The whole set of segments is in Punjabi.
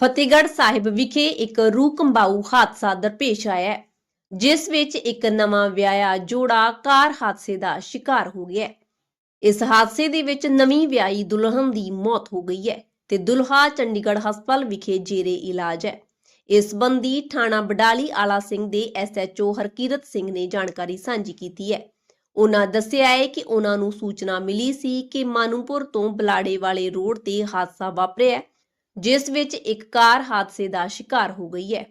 ਫਤਿਹਗੜ੍ਹ ਸਾਹਿਬ ਵਿਖੇ ਇੱਕ ਰੂਹ ਕੰਬਾਊ ਹਾਦਸਾ ਦਰਪੇਸ਼ ਆਇਆ ਹੈ ਜਿਸ ਵਿੱਚ ਇੱਕ ਨਵਾਂ ਵਿਆਹਿਆ ਜੋੜਾ ਕਾਰ ਹਾਦਸੇ ਦਾ ਸ਼ਿਕਾਰ ਹੋ ਗਿਆ ਇਸ ਹਾਦਸੇ ਦੇ ਵਿੱਚ ਨਵੀਂ ਵਿਆਹੀ ਦੁਲਹਨ ਦੀ ਮੌਤ ਹੋ ਗਈ ਹੈ ਤੇ ਦੁਲਹਾ ਚੰਡੀਗੜ੍ਹ ਹਸਪਤਾਲ ਵਿਖੇ ਜੇਰੇ ਇਲਾਜ ਹੈ। ਇਸ ਸੰਬੰਧੀ ਥਾਣਾ ਬਡਾਲੀ ਆਲਾ ਸਿੰਘ ਦੇ ਐਸਐਚਓ ਹਰਕੀਰਤ ਸਿੰਘ ਨੇ ਜਾਣਕਾਰੀ ਸਾਂਝੀ ਕੀਤੀ ਹੈ। ਉਹਨਾਂ ਦੱਸਿਆ ਹੈ ਕਿ ਉਹਨਾਂ ਨੂੰ ਸੂਚਨਾ ਮਿਲੀ ਸੀ ਕਿ ਮਾਨੂਪੁਰ ਤੋਂ ਬਲਾੜੇ ਵਾਲੇ ਰੋਡ ਤੇ ਹਾਦਸਾ ਵਾਪਰਿਆ ਹੈ, ਜਿਸ ਵਿੱਚ ਇੱਕ ਕਾਰ ਹਾਦਸੇ ਦਾ ਸ਼ਿਕਾਰ ਹੋ ਗਈ ਹੈ।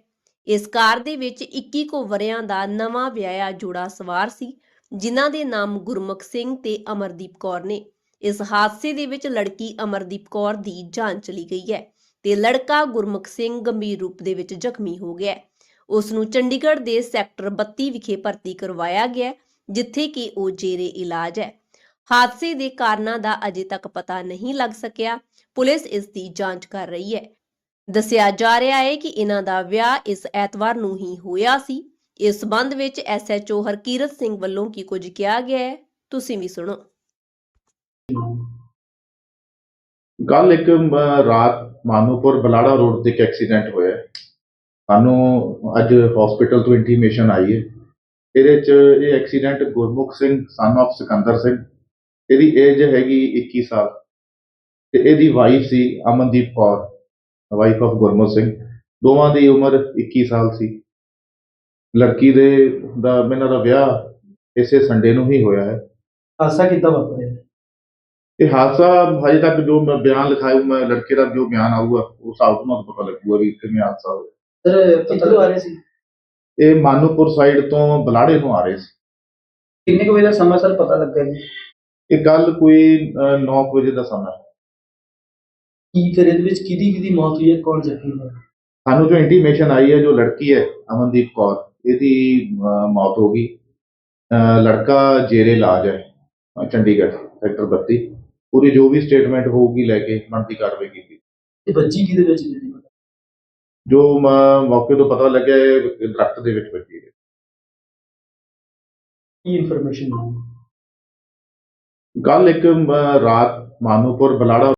ਇਸ ਕਾਰ ਦੇ ਵਿੱਚ 21 ਕੋ ਵਰਿਆਂ ਦਾ ਨਵਾਂ ਵਿਆਹਿਆ ਜੋੜਾ ਸਵਾਰ ਸੀ, ਜਿਨ੍ਹਾਂ ਦੇ ਨਾਮ ਗੁਰਮੁਖ ਸਿੰਘ ਤੇ ਅਮਰਦੀਪ ਕੌਰ ਨੇ। ਇਸ ਹਾਦਸੇ ਦੇ ਵਿੱਚ ਲੜਕੀ ਅਮਰਦੀਪ ਕੌਰ ਦੀ ਜਾਨ ਚਲੀ ਗਈ ਹੈ ਤੇ ਲੜਕਾ ਗੁਰਮੁਖ ਸਿੰਘ ਗੰਭੀਰ ਰੂਪ ਦੇ ਵਿੱਚ ਜ਼ਖਮੀ ਹੋ ਗਿਆ ਹੈ। ਉਸ ਨੂੰ ਚੰਡੀਗੜ੍ਹ ਦੇ ਸੈਕਟਰ 32 ਵਿਖੇ ਭਰਤੀ ਕਰਵਾਇਆ ਗਿਆ ਜਿੱਥੇ ਕਿ ਉਹ ਜੇਰੇ ਇਲਾਜ ਹੈ। ਹਾਦਸੇ ਦੇ ਕਾਰਨਾਂ ਦਾ ਅਜੇ ਤੱਕ ਪਤਾ ਨਹੀਂ ਲੱਗ ਸਕਿਆ। ਪੁਲਿਸ ਇਸ ਦੀ ਜਾਂਚ ਕਰ ਰਹੀ ਹੈ। ਦੱਸਿਆ ਜਾ ਰਿਹਾ ਹੈ ਕਿ ਇਹਨਾਂ ਦਾ ਵਿਆਹ ਇਸ ਐਤਵਾਰ ਨੂੰ ਹੀ ਹੋਇਆ ਸੀ। ਇਸ ਸੰਬੰਧ ਵਿੱਚ ਐਸਐਚਓ ਹਰਕੀਰਤ ਸਿੰਘ ਵੱਲੋਂ ਕੀ ਕੁਝ ਕਿਹਾ ਗਿਆ ਹੈ ਤੁਸੀਂ ਵੀ ਸੁਣੋ। ਕੱਲ ਇੱਕ ਅਮ, ਰਾਤ ਮਾਨੂਪੁਰ ਬਲਾੜਾ ਰੋਡ ਤੇ ਇੱਕ ਐਕਸੀਡੈਂਟ ਹੋਇਆ ਹੈ। ਸਾਨੂੰ ਅੱਜ ਹਸਪੀਟਲ ਤੋਂ ਇੰਟੀਮੇਸ਼ਨ ਆਈ ਹੈ। ਇਹਦੇ ਚ ਇਹ accident Gurmukh Singh son of Sikandar Singh. ਇਹਦੀ ਏਜ ਹੈਗੀ 21 ਸਾਲ। ਤੇ ਇਹਦੀ ਵਾਈਫ ਸੀ ਅਮਨਦੀਪ ਕੌਰ ਵਾਈਫ ਆਫ ਗੁਰਮੁਖ ਸਿੰਘ। ਦੋਵਾਂ ਦੀ ਉਮਰ 21 ਸਾਲ ਸੀ। ਲੜਕੀ ਦੇ ਦਾ ਇਹਨਾਂ ਦਾ ਵਿਆਹ ਇਸੇ ਸੰਡੇ ਨੂੰ ਹੀ ਹੋਇਆ ਹੈ। ਹਾਦਸਾ ਕਿੱਦਾਂ ਵਾਪਰਿਆ? ਇਹ ਹਾਦਸਾ ਹਜੇ ਤੱਕ ਜੋ ਮੈਂ ਬਿਆਨ ਲਿਖਾਇਆ ਮੈਂ ਲੜਕੇ ਦਾ ਜੋ ਬਿਆਨ ਆਊਗਾ ਉਸ ਹਿਸਾਬ ਮੈਨੂੰ ਪਤਾ ਲੱਗੂਗਾ ਵੀ ਕਿਵੇਂ ਹਾਦਸਾ ਹੋਇਆ ਸਰ ਕਿੱਥੋਂ ਆ ਰਹੇ ਸੀ? ਇਹ ਮਾਨੂਪੁਰ ਸਾਈਡ ਤੋਂ ਬਲਾੜੇ ਨੂੰ ਆ ਰਹੇ ਸੀ। ਕਿੰਨੇ ਕੁ ਵਜੇ ਦਾ ਸਮਾਂ ਸਰ ਪਤਾ ਲੱਗਾ ਜੀ? ਇਹ ਗੱਲ ਕੋਈ 9 ਵਜੇ ਦਾ ਸਮਾਂ। ਕੀ ਫਿਰ ਇਹਦੇ ਵਿੱਚ ਕਿਹਦੀ ਕਿਹਦੀ ਮੌਤ ਹੋਈ ਹੈ ਕੌਣ ਜ਼ਖਮੀ ਹੋਇਆ? ਸਾਨੂੰ ਜੋ ਇੰਟੀਮੇਸ਼ਨ ਆਈ ਹੈ ਜੋ ਲੜਕੀ ਹੈ ਅਮਨਦੀਪ ਕੌਰ ਇਹਦੀ ਅਹ, ਮੌਤ ਹੋ ਗਈ। ਅਹ, ਲੜਕਾ ਜੇਰੇ ਇਲਾਜ ਹੈ ਅਹ, ਚੰਡੀਗੜ੍ਹ ਸੈਕਟਰ 32 ਪੂਰੀ ਜੋ ਵੀ ਸਟੇਟਮੈਂਟ ਹੋਊਗੀ ਲੈ ਕੇ ਬਣਦੀ ਕਾਰਵਾਈ ਕੀਤੀ। ਇਹ ਬੱਚੀ ਕਿਹਦੇ ਵਿੱਚ ਪਤਾ ਜੋ ਮ- ਮੌਕੇ ਤੋਂ ਪਤਾ ਲੱਗਿਆ ਇਹ ਦਰਖਤ ਦੇ ਵਿੱਚ ਵੱਜੀ ਹੈ। ਕੀ ਇਨਫੋਰਮੇਸ਼ਨ ਮਿਲੀ? ਕੱਲ ਇੱਕ ਅਮ, ਰਾਤ ਮਾਨੂਪੁਰ ਬਲਾੜਾ